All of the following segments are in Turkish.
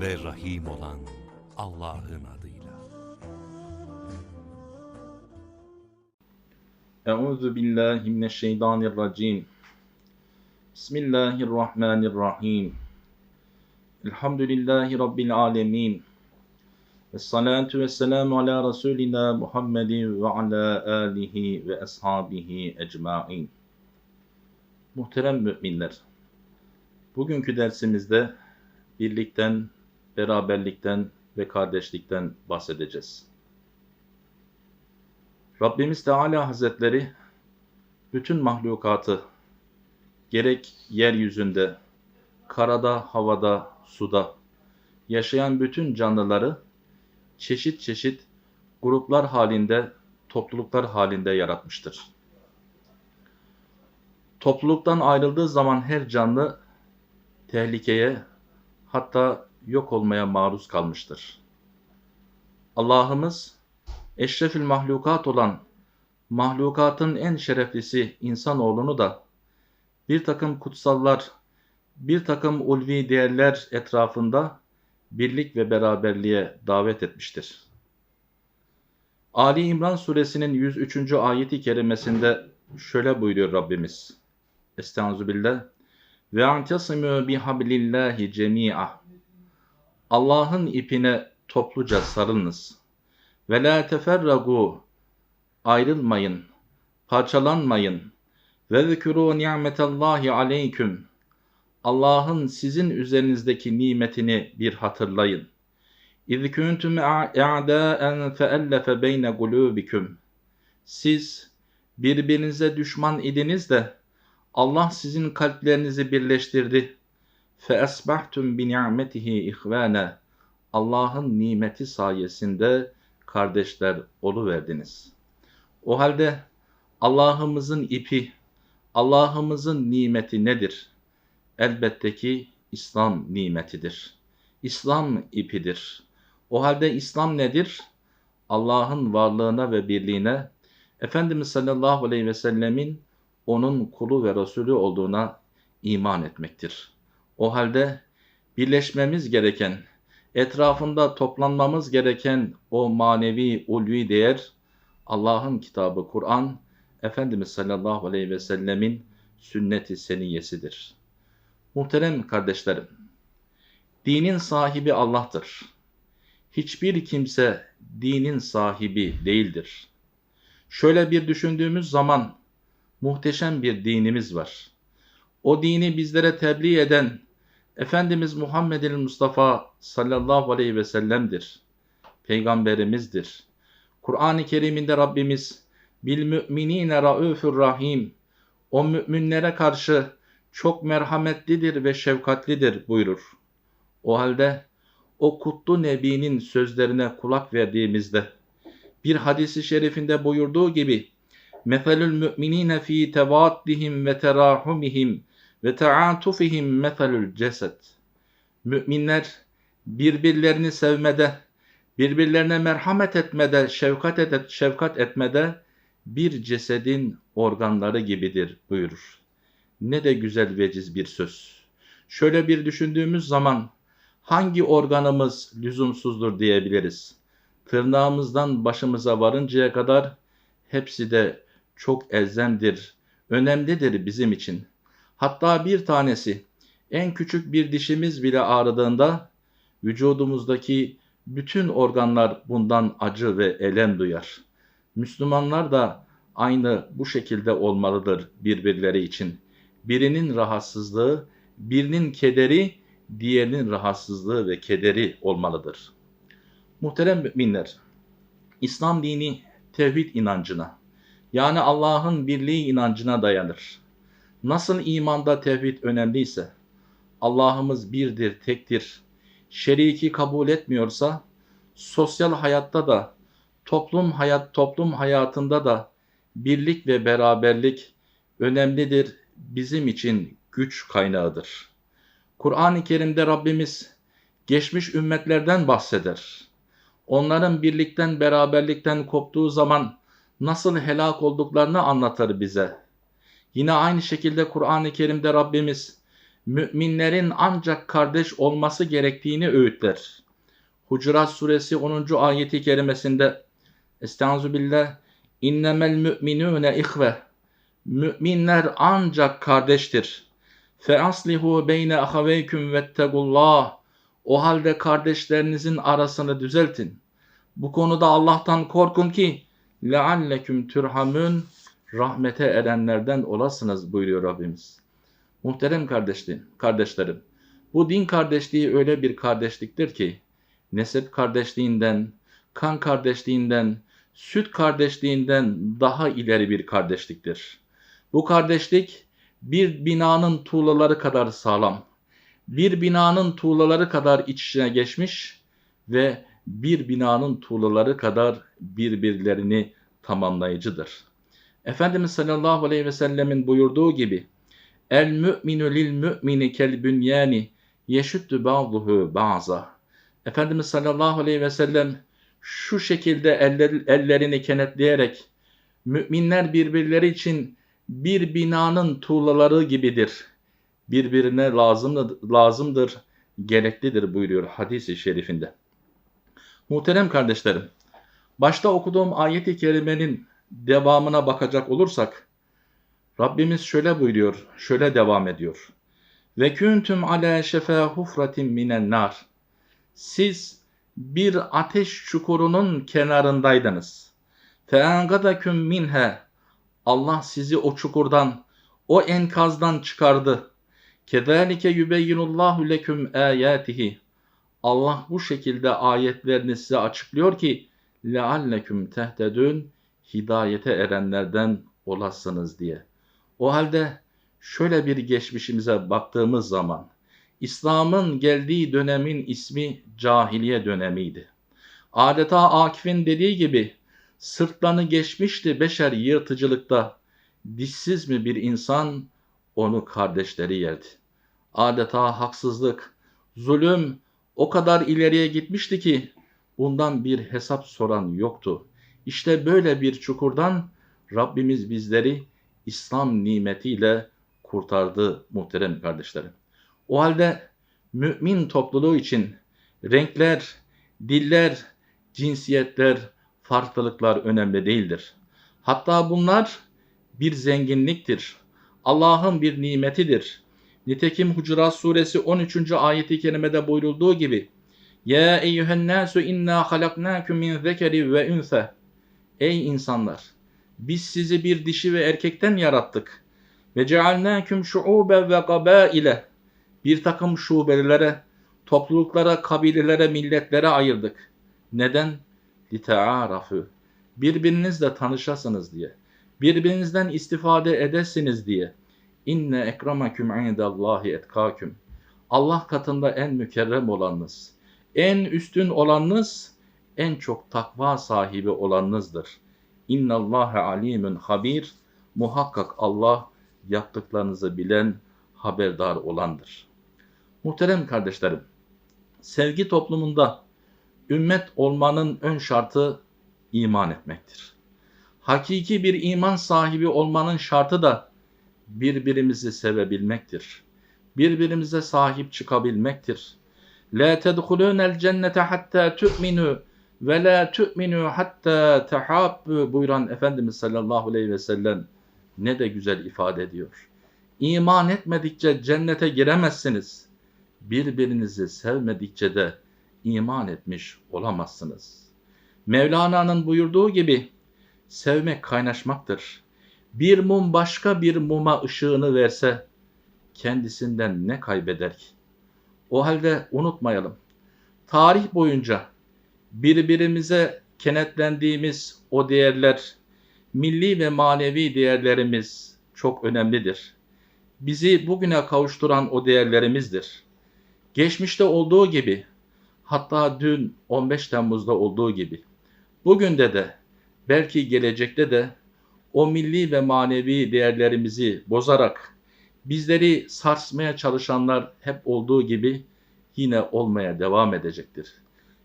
ve Rahim olan Allah'ın adıyla. Euzu billahi mineşşeytanirracim. Bismillahirrahmanirrahim. Elhamdülillahi rabbil alamin. Ve salatu ve selamu ala Resulina Muhammedin ve ala alihi ve ashabihi ecmain. Muhterem müminler, bugünkü dersimizde birlikten, beraberlikten ve kardeşlikten bahsedeceğiz. Rabbimiz Teala Hazretleri bütün mahlukatı gerek yeryüzünde, karada, havada, suda yaşayan bütün canlıları çeşit çeşit gruplar halinde, topluluklar halinde yaratmıştır. Topluluktan ayrıldığı zaman her canlı tehlikeye hatta yok olmaya maruz kalmıştır. Allah'ımız eşrefül mahlukat olan mahlukatın en şereflisi insanoğlunu da bir takım kutsallar, bir takım ulvi değerler etrafında birlik ve beraberliğe davet etmiştir. Ali İmran suresinin 103. ayeti kerimesinde şöyle buyuruyor Rabbimiz. Estağfirullah. Ve antasimu bihablillahi cemi'a. Allah'ın ipine topluca sarılınız. Ve la teferragu. Ayrılmayın, parçalanmayın. Ve zikru ni'metallahi aleyküm. Allah'ın sizin üzerinizdeki nimetini bir hatırlayın. İz kuntum a'daen feellefe beyne kulubiküm. Siz birbirinize düşman idiniz de Allah sizin kalplerinizi birleştirdi. Bi ni'metihi ihvane. Allah'ın nimeti sayesinde kardeşler oluverdiniz. O halde Allah'ımızın ipi, Allah'ımızın nimeti nedir? Elbette ki İslam nimetidir. İslam ipidir. O halde İslam nedir? Allah'ın varlığına ve birliğine, Efendimiz sallallahu aleyhi ve sellemin onun kulu ve Resulü olduğuna iman etmektir. O halde birleşmemiz gereken, etrafında toplanmamız gereken o manevi, ulvi değer Allah'ın kitabı Kur'an, Efendimiz sallallahu aleyhi ve sellemin sünnet-i seniyesidir. Muhterem kardeşlerim, dinin sahibi Allah'tır. Hiçbir kimse dinin sahibi değildir. Şöyle bir düşündüğümüz zaman muhteşem bir dinimiz var. O dini bizlere tebliğ eden Efendimiz Muhammed'in Mustafa sallallahu aleyhi ve sellem'dir. Peygamberimizdir. Kur'an-ı Kerim'inde Rabbimiz bil müminine raufur rahim o müminlere karşı çok merhametlidir ve şefkatlidir buyurur. O halde o kutlu nebinin sözlerine kulak verdiğimizde bir hadisi şerifinde buyurduğu gibi Meselül müminine fi tevaddihim ve terahumihim ve taatufihim meselül ceset. Müminler birbirlerini sevmede, birbirlerine merhamet etmede, şefkat, et, şefkat etmede bir cesedin organları gibidir buyurur. Ne de güzel veciz bir söz. Şöyle bir düşündüğümüz zaman hangi organımız lüzumsuzdur diyebiliriz. Tırnağımızdan başımıza varıncaya kadar hepsi de çok elzemdir, önemlidir bizim için. Hatta bir tanesi en küçük bir dişimiz bile ağrıdığında vücudumuzdaki bütün organlar bundan acı ve elem duyar. Müslümanlar da aynı bu şekilde olmalıdır birbirleri için. Birinin rahatsızlığı, birinin kederi, diğerinin rahatsızlığı ve kederi olmalıdır. Muhterem müminler, İslam dini tevhid inancına, yani Allah'ın birliği inancına dayanır. Nasıl imanda tevhid önemliyse, Allah'ımız birdir, tektir, şeriki kabul etmiyorsa, sosyal hayatta da, toplum hayat toplum hayatında da birlik ve beraberlik önemlidir, bizim için güç kaynağıdır. Kur'an-ı Kerim'de Rabbimiz geçmiş ümmetlerden bahseder. Onların birlikten, beraberlikten koptuğu zaman nasıl helak olduklarını anlatır bize. Yine aynı şekilde Kur'an-ı Kerim'de Rabbimiz müminlerin ancak kardeş olması gerektiğini öğütler. Hucurat suresi 10. ayeti kerimesinde Estaizu billah innemel müminune ihve Müminler ancak kardeştir. Fe aslihu beyne ahaveyküm vettegullah O halde kardeşlerinizin arasını düzeltin. Bu konuda Allah'tan korkun ki lealleküm türhamün rahmete erenlerden olasınız buyuruyor Rabbimiz. Muhterem kardeşlerim, kardeşlerim, bu din kardeşliği öyle bir kardeşliktir ki nesep kardeşliğinden, kan kardeşliğinden, süt kardeşliğinden daha ileri bir kardeşliktir. Bu kardeşlik bir binanın tuğlaları kadar sağlam, bir binanın tuğlaları kadar iç içine geçmiş ve bir binanın tuğlaları kadar birbirlerini tamamlayıcıdır. Efendimiz sallallahu aleyhi ve sellemin buyurduğu gibi El mü'minu lil mü'mini kel bünyani yeşüttü ba'duhu ba'za. Efendimiz sallallahu aleyhi ve sellem şu şekilde eller, ellerini kenetleyerek müminler birbirleri için bir binanın tuğlaları gibidir. Birbirine lazımdır, lazımdır, gereklidir buyuruyor hadisi şerifinde. Muhterem kardeşlerim, başta okuduğum ayet-i kerimenin devamına bakacak olursak, Rabbimiz şöyle buyuruyor, şöyle devam ediyor. Ve küntüm ala şefa hufratin minen nar. Siz bir ateş çukurunun kenarındaydınız. Feangadakum minhe. Allah sizi o çukurdan, o enkazdan çıkardı. Kedalike yubeyyinullahu leküm ayatihi. Allah bu şekilde ayetlerini size açıklıyor ki lealleküm tehtedün hidayete erenlerden olasınız diye. O halde şöyle bir geçmişimize baktığımız zaman İslam'ın geldiği dönemin ismi cahiliye dönemiydi. Adeta Akif'in dediği gibi sırtlanı geçmişti beşer yırtıcılıkta. Dişsiz mi bir insan onu kardeşleri yerdi. Adeta haksızlık, zulüm o kadar ileriye gitmişti ki bundan bir hesap soran yoktu. İşte böyle bir çukurdan Rabbimiz bizleri İslam nimetiyle kurtardı muhterem kardeşlerim. O halde mümin topluluğu için renkler, diller, cinsiyetler, farklılıklar önemli değildir. Hatta bunlar bir zenginliktir. Allah'ın bir nimetidir. Nitekim Hucurat suresi 13. ayeti kerimede buyurulduğu gibi Ya eyyühen inna halaknakum min zekeri ve ünse Ey insanlar! Biz sizi bir dişi ve erkekten yarattık. Ve cealnâküm şu'ûbe ve gabâile. Bir takım şubelere, topluluklara, kabilelere, milletlere ayırdık. Neden? Lite'ârafü. Birbirinizle tanışasınız diye. Birbirinizden istifade edesiniz diye. İnne ekremaküm indallâhi etkâküm. Allah katında en mükerrem olanınız, en üstün olanınız en çok takva sahibi olanınızdır. İnnallâhe alimun habir. Muhakkak Allah yaptıklarınızı bilen, haberdar olandır. Muhterem kardeşlerim, sevgi toplumunda ümmet olmanın ön şartı iman etmektir. Hakiki bir iman sahibi olmanın şartı da birbirimizi sevebilmektir. Birbirimize sahip çıkabilmektir. La tedhulûnel cennete hatta tu'minu ve la tu'minu hatta tahabbu buyuran Efendimiz sallallahu aleyhi ve sellem ne de güzel ifade ediyor. İman etmedikçe cennete giremezsiniz. Birbirinizi sevmedikçe de iman etmiş olamazsınız. Mevlana'nın buyurduğu gibi sevmek kaynaşmaktır. Bir mum başka bir muma ışığını verse kendisinden ne kaybeder ki? O halde unutmayalım. Tarih boyunca birbirimize kenetlendiğimiz o değerler, milli ve manevi değerlerimiz çok önemlidir. Bizi bugüne kavuşturan o değerlerimizdir. Geçmişte olduğu gibi, hatta dün 15 Temmuz'da olduğu gibi, bugün de de, belki gelecekte de o milli ve manevi değerlerimizi bozarak bizleri sarsmaya çalışanlar hep olduğu gibi yine olmaya devam edecektir.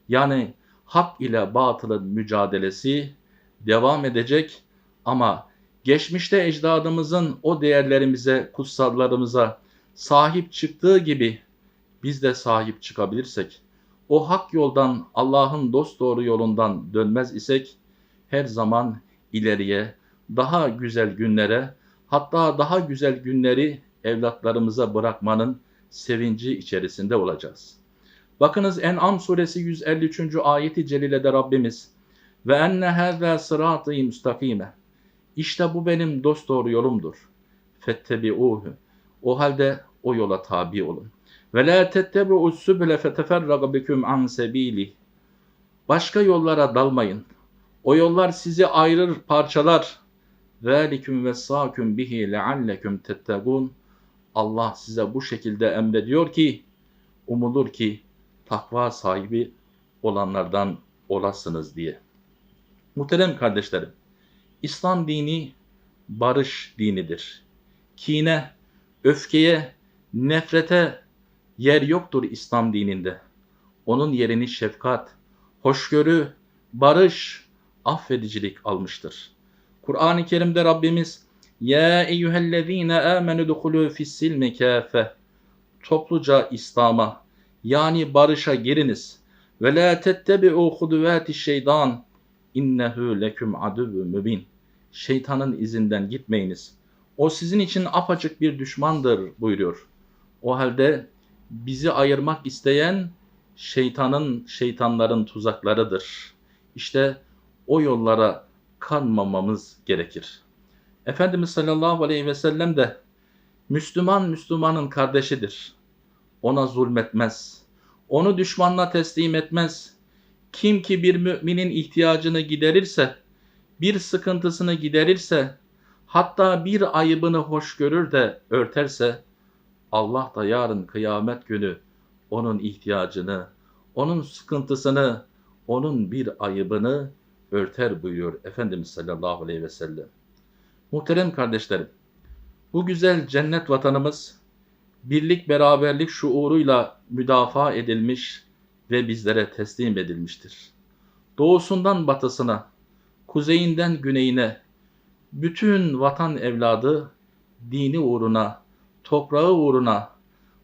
Yani hak ile batılın mücadelesi devam edecek ama geçmişte ecdadımızın o değerlerimize, kutsallarımıza sahip çıktığı gibi biz de sahip çıkabilirsek, o hak yoldan Allah'ın dosdoğru yolundan dönmez isek her zaman ileriye, daha güzel günlere, hatta daha güzel günleri evlatlarımıza bırakmanın sevinci içerisinde olacağız. Bakınız En'am suresi 153. ayeti celilede Rabbimiz ve enne hâzâ sırâtı müstakîme. İşte bu benim dosdoğru yolumdur. Fettebi'ûhü. O halde o yola tabi olun. Ve la tettebi'u sübüle feteferraga biküm an sebîlih. Başka yollara dalmayın. O yollar sizi ayırır, parçalar. Zâliküm vessâküm bihi lealleküm tettegûn. Allah size bu şekilde emrediyor ki, umulur ki takva sahibi olanlardan olasınız diye. Muhterem kardeşlerim, İslam dini barış dinidir. Kine, öfkeye, nefrete yer yoktur İslam dininde. Onun yerini şefkat, hoşgörü, barış, affedicilik almıştır. Kur'an-ı Kerim'de Rabbimiz Ya eyyühellezine amenu duhulu fissilmi kâfe Topluca İslam'a yani barışa giriniz. Ve la tettebi'u huduvati şeytan innehu leküm aduvü mübin. Şeytanın izinden gitmeyiniz. O sizin için apaçık bir düşmandır buyuruyor. O halde bizi ayırmak isteyen şeytanın, şeytanların tuzaklarıdır. İşte o yollara kanmamamız gerekir. Efendimiz sallallahu aleyhi ve sellem de Müslüman Müslümanın kardeşidir. Ona zulmetmez. Onu düşmanla teslim etmez. Kim ki bir müminin ihtiyacını giderirse, bir sıkıntısını giderirse, hatta bir ayıbını hoş görür de örterse, Allah da yarın kıyamet günü onun ihtiyacını, onun sıkıntısını, onun bir ayıbını örter buyuruyor Efendimiz sallallahu aleyhi ve sellem. Muhterem kardeşlerim, bu güzel cennet vatanımız birlik beraberlik şuuruyla müdafaa edilmiş ve bizlere teslim edilmiştir. Doğusundan batısına, kuzeyinden güneyine bütün vatan evladı dini uğruna, toprağı uğruna,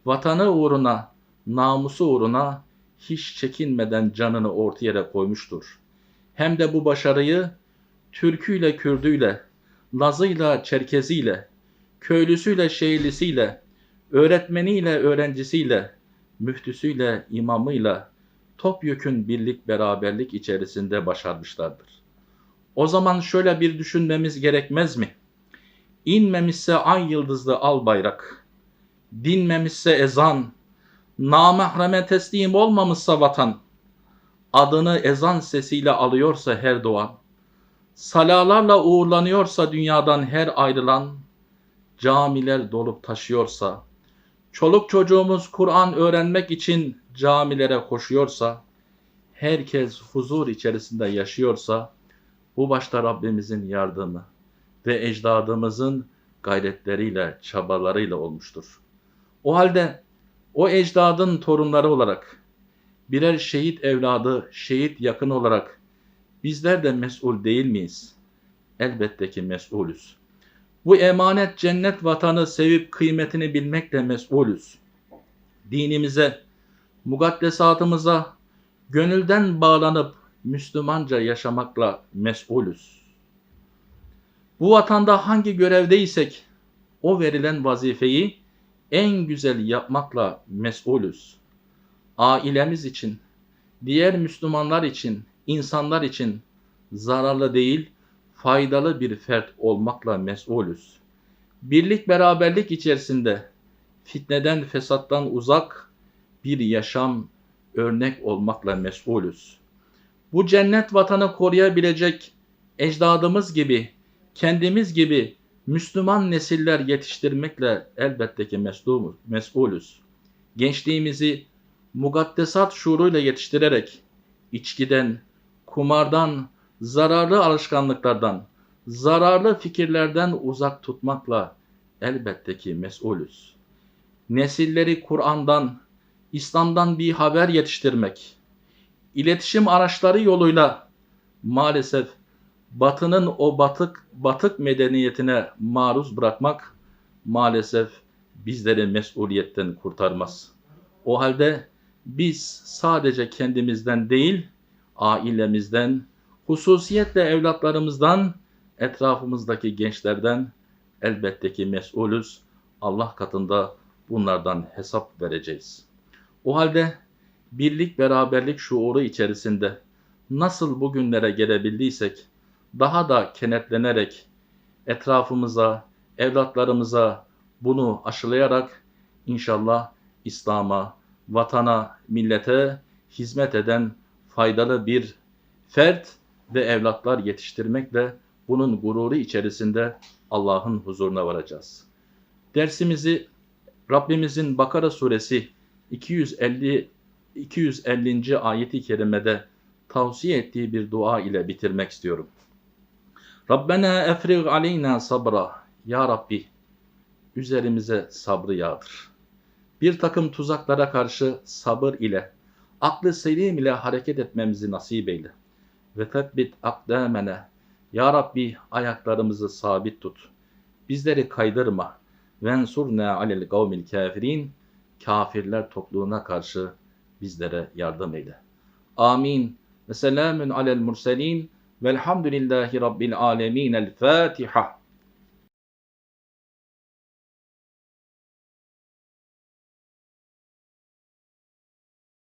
vatanı uğruna, namusu uğruna hiç çekinmeden canını ortaya yere koymuştur. Hem de bu başarıyı Türküyle, Kürdüyle, Lazıyla, Çerkeziyle, köylüsüyle, şehirlisiyle, öğretmeniyle, öğrencisiyle, müftüsüyle, imamıyla topyekün birlik beraberlik içerisinde başarmışlardır. O zaman şöyle bir düşünmemiz gerekmez mi? İnmemişse ay yıldızlı al bayrak, dinmemişse ezan, namahreme teslim olmamışsa vatan, adını ezan sesiyle alıyorsa her doğan, salalarla uğurlanıyorsa dünyadan her ayrılan, camiler dolup taşıyorsa, çoluk çocuğumuz Kur'an öğrenmek için camilere koşuyorsa, herkes huzur içerisinde yaşıyorsa, bu başta Rabbimizin yardımı ve ecdadımızın gayretleriyle, çabalarıyla olmuştur. O halde o ecdadın torunları olarak, birer şehit evladı, şehit yakın olarak bizler de mesul değil miyiz? Elbette ki mesulüz. Bu emanet cennet vatanı sevip kıymetini bilmekle mesulüz. Dinimize, mukaddesatımıza gönülden bağlanıp Müslümanca yaşamakla mesulüz. Bu vatanda hangi görevdeysek o verilen vazifeyi en güzel yapmakla mesulüz. Ailemiz için, diğer Müslümanlar için, insanlar için zararlı değil, faydalı bir fert olmakla mesulüz. Birlik beraberlik içerisinde fitneden, fesattan uzak bir yaşam örnek olmakla mesulüz. Bu cennet vatanı koruyabilecek ecdadımız gibi, kendimiz gibi Müslüman nesiller yetiştirmekle elbette ki mesulüz. Gençliğimizi mukaddesat şuuruyla yetiştirerek içkiden, kumardan, zararlı alışkanlıklardan, zararlı fikirlerden uzak tutmakla elbette ki mesulüz. Nesilleri Kur'an'dan, İslam'dan bir haber yetiştirmek, iletişim araçları yoluyla maalesef Batı'nın o batık batık medeniyetine maruz bırakmak maalesef bizleri mesuliyetten kurtarmaz. O halde biz sadece kendimizden değil, ailemizden, hususiyetle evlatlarımızdan, etrafımızdaki gençlerden elbette ki mesulüz. Allah katında bunlardan hesap vereceğiz. O halde birlik beraberlik şuuru içerisinde nasıl bugünlere gelebildiysek daha da kenetlenerek etrafımıza, evlatlarımıza bunu aşılayarak inşallah İslam'a, vatana, millete hizmet eden faydalı bir fert ve evlatlar yetiştirmekle bunun gururu içerisinde Allah'ın huzuruna varacağız. Dersimizi Rabbimizin Bakara suresi 250 250. ayeti kerimede tavsiye ettiği bir dua ile bitirmek istiyorum. Rabbena efrig aleyna sabra. Ya Rabbi üzerimize sabrı yağdır. Bir takım tuzaklara karşı sabır ile, aklı selim ile hareket etmemizi nasip eyle. Ve tebbit akdamene. Ya Rabbi ayaklarımızı sabit tut. Bizleri kaydırma. Vensurna alel kavmil kafirin. Kafirler topluluğuna karşı bizlere yardım eyle. Amin. Ve selamun alel murselin. Velhamdülillahi Rabbil alemin. El Fatiha.